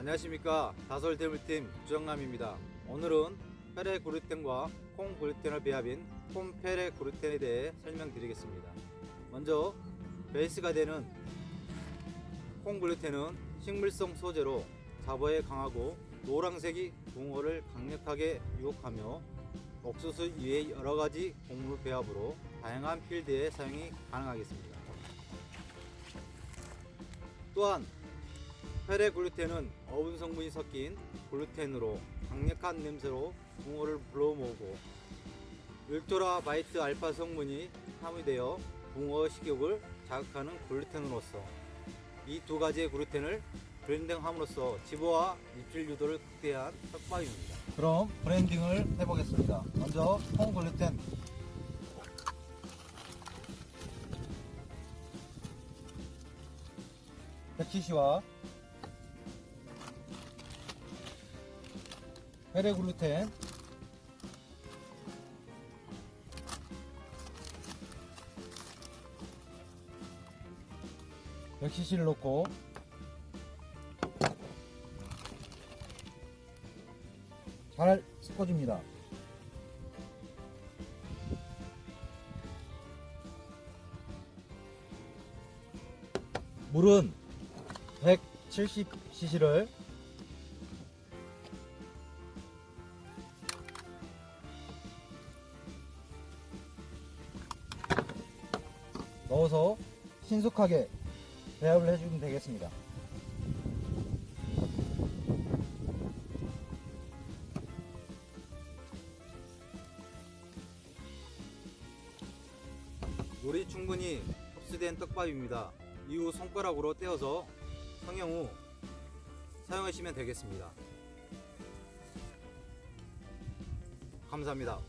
안녕하십니까 다솔 대물팀 주정남입니다. 오늘은 페레 그루텐과 콩 그루텐을 배합인 콩 페레 그루텐에 대해 설명드리겠습니다. 먼저 베이스가 되는 콩 그루텐은 식물성 소재로 자보에 강하고 노란색이 붕어를 강력하게 유혹하며 옥수수 이외의 여러 가지 곡물 배합으로 다양한 필드에 사용이 가능하겠습니다. 또한 페레 글루텐은 어분 성분이 섞인 글루텐으로 강력한 냄새로 붕어를 불러모으고 울트라 바이트 알파 성분이 함유되어 붕어 식욕을 자극하는 글루텐으로서 이 두 가지의 글루텐을 브랜딩함으로써 지보와 입질 유도를 극대화한 떡밥입니다. 그럼 브랜딩을 해보겠습니다. 먼저 콩 글루텐 백시시와 페레글루텐 백시시를 넣고 잘 섞어줍니다. 물은 170cc를 넣어서 신속하게 배합을 해주면 되겠습니다. 물이 충분히 흡수된 떡밥입니다. 이후 손가락으로 떼어서 성형 후 사용하시면 되겠습니다. 감사합니다.